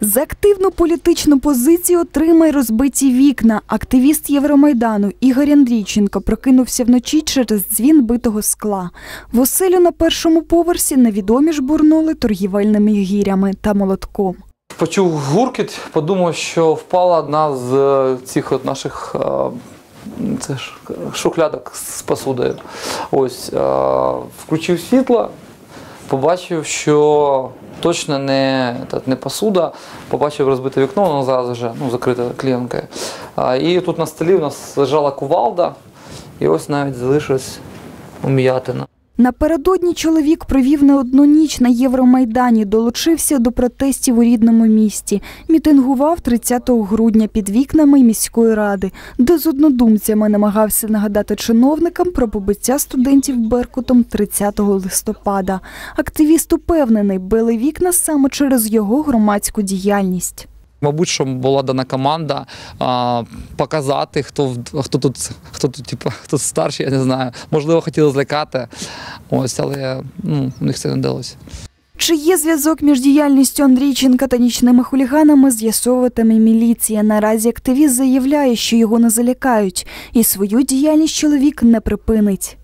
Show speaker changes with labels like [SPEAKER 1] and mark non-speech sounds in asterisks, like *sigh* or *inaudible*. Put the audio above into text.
[SPEAKER 1] За активну політичну позицію отримай розбиті вікна. Активіст Євромайдану Ігор Андрійченко прокинувся вночі через дзвін битого скла. В оселю на першому поверсі невідомі жбурнули торгівельними гірями та молотком.
[SPEAKER 2] Почув гуркіт, подумав, що впала одна з е, цих от наших е, це ж шухлядок з посудою. Ось е, включив світло, побачив, що точно не, так, не посуда, побачив розбите вікно, воно зараз вже ну, закрите клієнкою. І тут на столі у нас лежала кувалда, і ось навіть залишилась ум'ятина.
[SPEAKER 1] Напередодні чоловік провів не одну ніч на Євромайдані, долучився до протестів у рідному місті. Мітингував 30 грудня під вікнами міської ради, де з однодумцями намагався нагадати чиновникам про побиття студентів Беркутом 30 листопада. Активіст упевнений, били вікна саме через його громадську діяльність.
[SPEAKER 2] Мабуть, що була дана команда а, показати, хто хто тут, хто тут, типу, *laughs* хто старший, я не знаю. Можливо, хотіли злякати. Ось, але ну, у них це не вдалося.
[SPEAKER 1] Чи є зв'язок між діяльністю Андрійченка та нічними хуліганами, з'ясовуватиме міліція. Наразі активіст заявляє, що його не залякають, і свою діяльність чоловік не припинить.